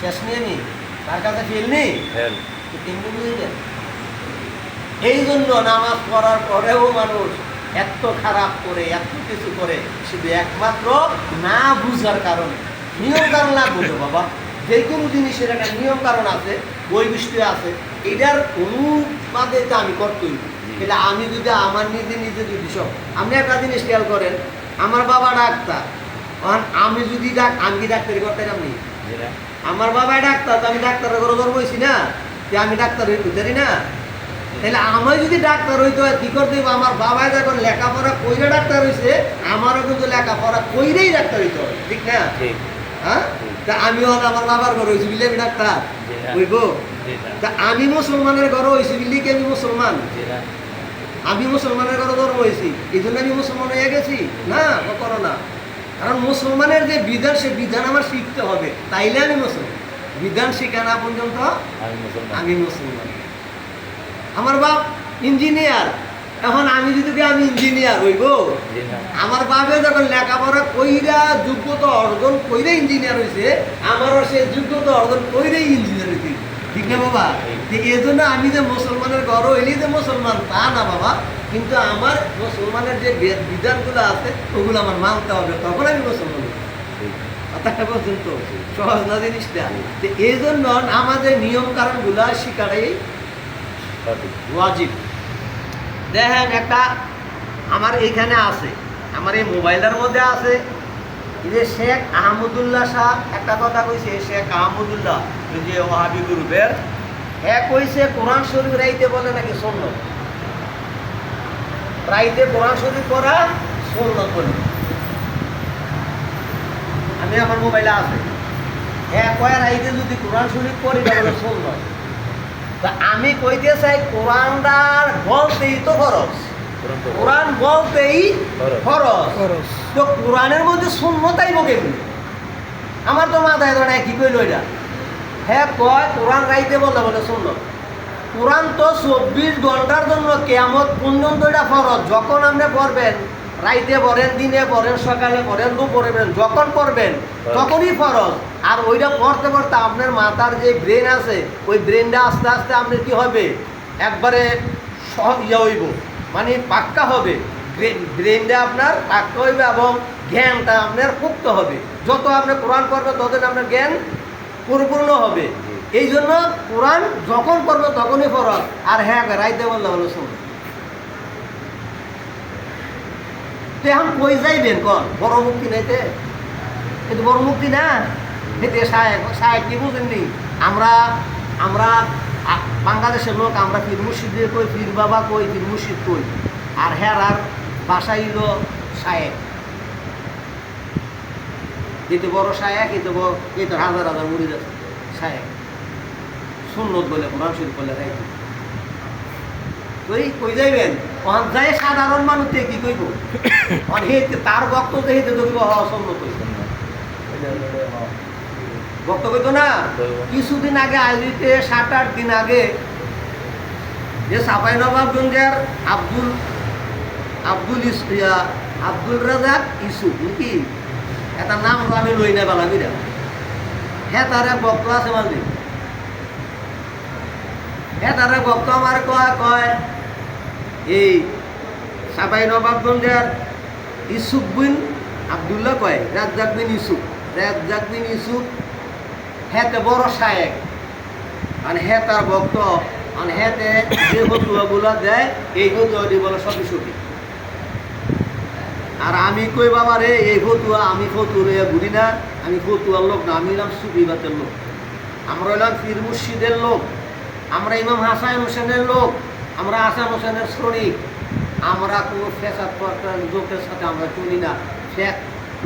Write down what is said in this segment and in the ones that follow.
শেষ নিয়ে নি? তার কাছে ফেল নেই? এই জন্য নামাজ পড়ার পরেও মানুষ এত খারাপ করে এত কিছু করে শুধু একমাত্র না বুঝার কারণে। নিয়ম কারণ না বুঝো বাবা। যে কোনো জিনিসের একটা নিয়ম কারণ আছে বৈশিষ্ট্য আছে এটার অনুবাদে তো আমি করতেই। কিন্তু আমি যদি আমার নিজে নিজে যদি সব আপনি একটা জিনিস খেয়াল করেন আমার বাবা ডাক্তার। আমি যদি ডাক আমি কি ডাক্তারি করতে যেটা আমার বাবাই ডাক্তার তো আমি ডাক্তারের ঘরে ধর্ম হয়েছি না। যে আমি ডাক্তার হইতে পারি না। তাহলে আমি যদি ডাক্তার হইতে হয় কি করতে? আমার বাবা যখন লেখাপড়া কইরে ডাক্তার হইছে আমারও কিন্তু লেখাপড়া কইরেই ডাক্তার হইতে হবে ঠিক না? হ্যাঁ? তা আমি হল আমার বাবার ঘরে হয়েছি বুঝলি আমি ডাক্তার? যেটা তা আমি মুসলমানের ঘরে হয়েছি বুঝলি কি আমি মুসলমান? আমি মুসলমানের ঘরে ধর্ম হয়েছি এই জন্য আমি মুসলমান হয়ে গেছি? না কখনো না। কারণ মুসলমানের যে বিধান সে বিধান আমার শিখতে হবে। তাইলে আমি মুসলমান। বিধান শিখা না পর্যন্ত আমি মুসলমান। আমার বাপ ইঞ্জিনিয়ার। এখন আমি যদি আমি ইঞ্জিনিয়ার হইব? আমার বাপে যখন লেখাপড়া কইরা যোগ্যতা অর্জন কইরে ইঞ্জিনিয়ার হয়েছে আমারও সে যোগ্যতা অর্জন কইরেই ইঞ্জিনিয়ার হয়েছে ঠিক না বাবা? তো এই জন্য আমি যে মুসলমানের ঘর হইলেই যে মুসলমান তা না বাবা। কিন্তু আমার মুসলমানের যে বিধানগুলো আছে ওগুলো আমার মানতে হবে। তখন আমি মুসলমান। কথাটা বলছেন তো? সহজ না জিনিসটা? তো এই জন্য আমাদের নিয়ম কারণগুলো শিকারাই ওয়াজিব। দেখেন একটা আমার এইখানে আছে আমার এই মোবাইলের মধ্যে আছে। যে শেখ আহমদুল্লাহ শাহ একটা কথা কইছে শেখ আহমদুল্লাহ যে ওহাবি গ্রুপের এক কইছে কোরআন শরীফ রাইতে বলে নাকি শূন্য রাইতে কোরআন শরীফ পড়া শূন্য বলে আমি আমার মোবাইলে আছে। হ্যাঁ কয় রাইতে যদি কোরআন শরীফ পড়ি তাহলে শূন্য তা আমি কইতে চাই কোরআনটার বলতেই তো খরচ কোরআন বলতেই খরচ। তো কোরআনের মধ্যে শূন্যতাই বকে আমার তো মাথায় ধরে নাই কি কইল এটা। হ্যাঁ কয় কোরআন রাইতে বলতে বলে শূন্য। কোরআন তো চব্বিশ ঘণ্টার জন্য কেয়ামত এটা ফরজ। যখন আপনি পড়বেন রাইতে পড়েন দিনে পড়েন সকালে পড়েন দুপুরে যখন পড়বেন তখনই ফরজ। আর ওইটা পড়তে পড়তে আপনার মাথার যে ব্রেন আছে ওই ব্রেনটা আস্তে আস্তে আপনার কি হবে? একবারে ইয়ে হইব। মানে পাক্কা হবে। ব্রেনটা আপনার পাক্কা হইবে এবং জ্ঞানটা আপনার পুক্ত হবে। যত আপনি কোরআন পড়বেন ততদিন আপনার জ্ঞান পরিপূর্ণ হবে। এই জন্য কোরআন যখন পড়বে তখনই ফরজ। আর হ্যাঁ রাইতে বললে হলো শুনুন। এখন কই যাইবেন কন? বড় মুক্তি নাইতে? কিন্তু বড় মুক্তি না? এতে সাহেব সাহেব কি বুঝেননি আমরা আমরা বাংলাদেশের লোক, আমরা পীর মুর্শিদ কই, পীর বাবা কই, পীর মুর্শিদ কই? আর হ্যাঁ আর বাসা ইল সাহেব কিন্তু বড় সাহেব কিন্তু এই হাজার হাজার মুড়ি আছে সাহেব সুন্নত বলে কোরআন শরীফ বলে রাইতে কই কই যাইবেন? যাই সাধারণ মানুষ কি কইব? হেতে তার বক্তব্য হেতে তো কইব বক্তব্য তো না? কিছুদিন আগে আইলিতে সাত আট দিন আগে যে সাফাই নবাবগঞ্জের আব্দুল আব্দুল ইস ইয়া, আব্দুল রাজাক ইসুফ নাকি এটা নাম আমি লই না বেলা বিরা হ্যাঁ তার এক বক্ত আছে মাঝে হ্যাঁ তার এক বক্ত আমার কয় কয় এই সাফাই নবাবগঞ্জের ইসুফ বিন আবদুল্লাহ কয়, রাজ্জাক বিন ইসুফ রাজ্জাক বিন ইসুফ হেতে বড় শায়েক। আর হে তার ভক্ত আর হেতে যে ফতুয়াগুলো দেয়, এই দিয়ে বলে সবই সঠিক আর আমি কই বাবা রে, এই ফতুয়া আমি ফতুয়া ঘুরি না, আমি ফতুয়ার লোক না, আমি হলাম সুবিবাতের লোক। আমরা হলাম পীর মুর্শিদের লোক। আমরা ইমাম হাসান হোসেনের লোক। আমরা হাসান হোসেনের শ্রমিক, আমরা কোনো ফেসাদ লোকের সাথে আমরা চলি না। শেখ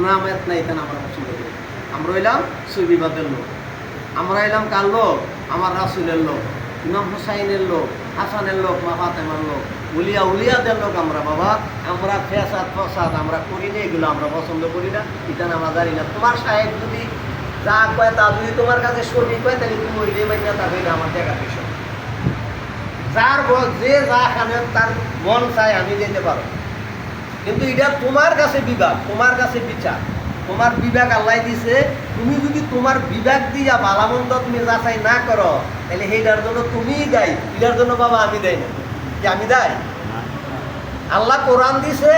নামেত না এখানে আমরা পছন্দ করি? আমরা হইলাম সুবিবাদের লোক। আমরা এলাম কার লোক? আমার রাসুলের লোক, ইমাম হুসাইনের লোক, হাসানের লোক মা ফাতেমার লোক। উলিয়া উলিয়াদের লোক আমরা বাবা। আমরা ফেসাদ ফসাদ আমরা করি না, এগুলো আমরা পছন্দ করি না। এটা আমরা জানি না। তোমার সাহেব যদি যা কয় তা যদি তোমার কাছে শরীর কয় তাহলে তুমি ওই যে মাইনা তা আমার দেখা বিষয়। যার যে যা খানে তার মন চায় আমি যেতে পারো কিন্তু এটা তোমার কাছে বিবাদ তোমার কাছে বিচার। তোমার বিবেক আল্লাহ দিছে, তুমি যদি তোমার বিবেক দিয়া বালামন্দ তুমি যাচাই না করো, তাহলে সেইটার জন্য তুমিই দায়ী। এটার জন্য বাবা আমি দেয় না। যে আমি দায়? আল্লাহ কোরআন দিছে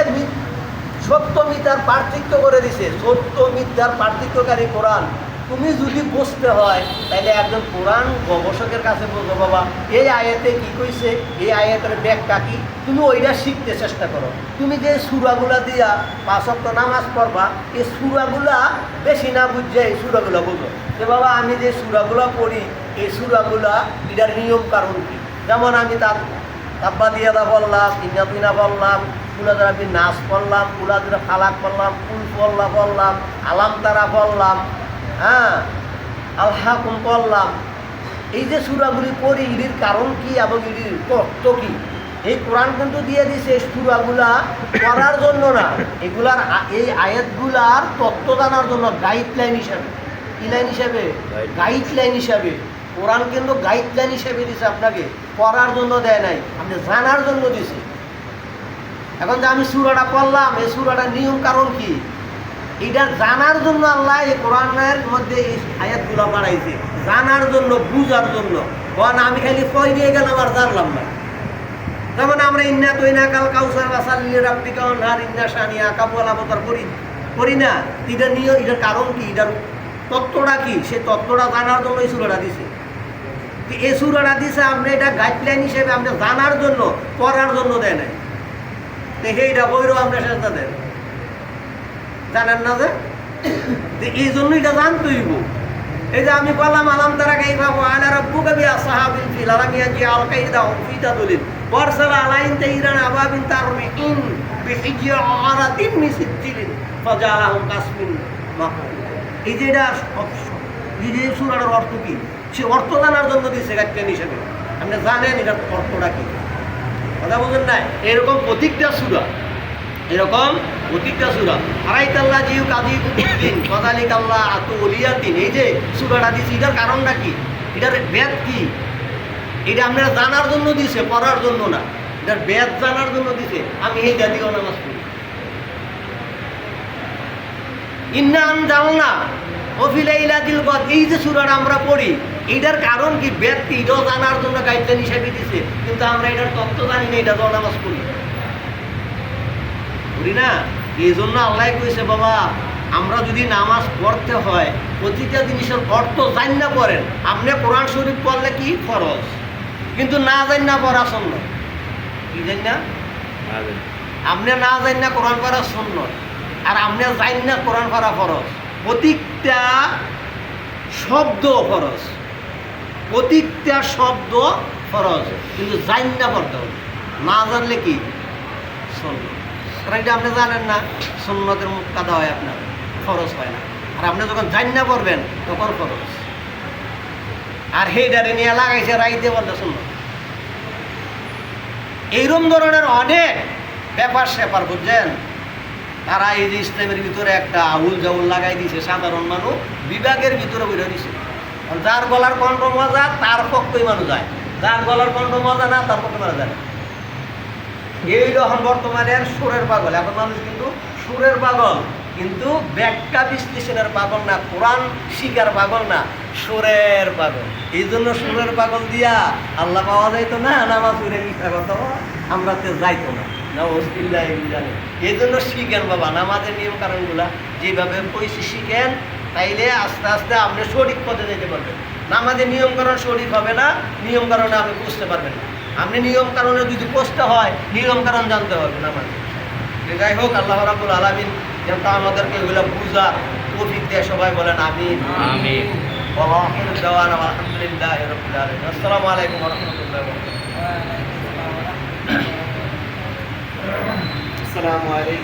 সত্য মিথ্যার পার্থক্য করে দিছে। সত্য মিথ্যার পার্থক্যকারী কোরআন। তুমি যদি বুঝতে হয় তাহলে একজন কোরআন গবেষকের কাছে বলব, বাবা, এই আয়াতে কি কইছে? এই আয়াতের ব্যাখ্যা কি? তুমি ওইটা শিখতে চেষ্টা করো। তুমি যে সুরাগুলা দিয়া পাঁচক্ত নামাজ পড়বা, এই সুরাগুলা বেশি না বুঝছে এই সুরাগুলা বুঝো। যে, বাবা, আমি যে সুরাগুলা পড়ি, এই সুরাগুলা এটার নিয়ম কারণ কি? যেমন আমি তার তাব্বা দিয়াদা বললাম ইন্নাতিনা বললাম কুলাদার আমি নাচ পড়লাম কুলাদার ফালাক পড়লাম কুল পল্লা বললাম আলাম তারা বললাম হ্যাঁ আলহাকুম পড়লাম এই যে সুরাগুলি পড়ি ইডির কারণ কি এবং ইডির তত্ত্ব কি? এই কোরআন কিন্তু দিয়ে দিছে এই সুরাগুলা করার জন্য না। এগুলার এই আয়াতগুলার তত্ত্ব জানার জন্য গাইডলাইন হিসাবে। কি লাইন হিসাবে? গাইডলাইন হিসাবে। কোরআন কিন্তু গাইডলাইন হিসাবে দিছে আপনাকে। পড়ার জন্য দেয় নাই আপনি জানার জন্য দিছে। এখন যে আমি সুরাটা পড়লাম এই সুরাটার নিয়ম কারণ কি? এটা জানার জন্য আল্লাহ কোরআনের মধ্যে এই আয়াতগুলো বাড়াইছে জানার জন্য, বুঝার জন্য। কারণ আমি খালি কই দিয়ে গেলাম আর জানলাম না। যেমন আমরা ইন্না তৈনা কাল কাউসার বাসাল্লি রাব্বিকা অনহার, ইন্না শানিয়া কাবুল আবতার করি। করি না। এটা নিয়ে, এটার কারণ কি? এটার তত্ত্বটা কি? সে তত্ত্বটা জানার জন্য এই সুরাটা দিছে। এই সুরাটা দিছে আপনি এটা গাইডলাইন হিসেবে আপনি জানার জন্য, পড়ার জন্য দেয় নাই। তো সেইটা বইরও আমরা চেষ্টা দেন জানেন না যে? এই জন্য এটা জানতে এই যে আমি বললাম, আলাম তারা গাই বাবু আলা রব্বু কবি আসহাবিল ফিল আলাম ইয়াজি আল কাইদা ফিতা দুলিন আলাইন তাইরান আবাবিন তারমিন বিহিজারাতিন মিসিজিলিন ফাজালাহুম কাসমিন মাকুল এই যে এটা এই যে অর্থ কি? সে অর্থ জানার জন্য দিয়েছে গাইডলাইন হিসেবে। আপনি জানেন এটার অর্থটা কি? কথা বুঝেন নাই এরকম প্রতিজ্ঞা সুরা। এরকম প্রতিজ্ঞা সুরা। আড়াইতাল্লাহ জিউ কাদি দিন কদালিক আল্লাহ আতু দিন এই যে সুরাটা দিছি এটার কারণটা কি? এটার বেদ কি? এটা আপনারা জানার জন্য দিছে পড়ার জন্য না। এটার বেদ জানার জন্য দিছে আমি এই জাতীয় নামাজ পড়ি। ইন্না এই যে সুরাটা আমরা পড়ি, এটার কারণ কি? বেদ কি? এটাও জানার জন্য গাইডলাইন হিসেবে দিছে কিন্তু আমরা এটার তত্ত্ব জানি না এটা তো নামাজ পড়ি। করি না? এই জন্য আল্লাহ কইছে বাবা আমরা যদি নামাজ পড়তে হয় প্রতিটা জিনিসের অর্থ জান না পড়েন। আপনি কোরআন শরীফ পড়লে কি ফরজ? কিন্তু না জান না পড়া শূন্য কি জান না আপনি না জান না কোরআন পড়া শূন্য আর আপনি জান না কোরআন পড়া ফরজ। প্রতিটা শব্দ ফরজ। প্রতিটা শব্দ ফরজ। কিন্তু জান না পড়তে হবে। না জানলে কি? শূন্য কারণ এটা আপনি জানেন না, সুন্নতের মুখ কাদা হয় আপনার খরচ হয় না। আর আপনি যখন জান না পড়বেন, তখন খরচ আর সেইটারে নিয়ে লাগাইছে রাইতে বলতে শূন্য এইরকম ধরনের অনেক ব্যাপার স্যাপার, বুঝছেন? তারা এই যে ইসলামের ভিতরে একটা আউল জাউল লাগাই দিছে, সাধারণ মানুষ, বিভাগের ভিতরে বেরো দিছে। যার গলার কণ্ঠ মজা, তার পক্ষই মানুষ যায়। যার গলার কণ্ঠ মজা না, তার পক্ষে মানুষ যায় না। এই রকম বর্তমানের সুরের পাগল। এখন মানুষ কিন্তু সুরের পাগল। কিন্তু ব্যাখ্যা বিশ্লেষণের পাগল না, কোরআন শিকার পাগল না, সুরের পাগল। এই জন্য সুরের পাগল দিয়া আল্লাহ পাওয়া যাইতো না, নামাজ উড়ে মিথ্যা কথা আমরা তো যাইতো না। এই জন্য শিখেন বাবা, নামাজের নিয়ম কারণগুলা যেভাবে কইছি শিখেন, তাইলে আস্তে আস্তে আপনি সঠিক পথে যেতে পারবেন। নামাজের নিয়ম কারণ সঠিক হবে না নিয়ম কারণে আপনি বুঝতে পারবেন না। আপনি নিয়ম কারণে যদি কষ্ট হয় নিয়ম কারণ জানতে হবে না মানে। যাই হোক আল্লাহ রাবুল আলমিন যেন তা আমাদেরকে ওইগুলো বুঝা তৌফিক দেয় সবাই বলেন আমি আসসালামু আলাইকুম রহমতুল্লাহ আসসালামু আলাইকুম।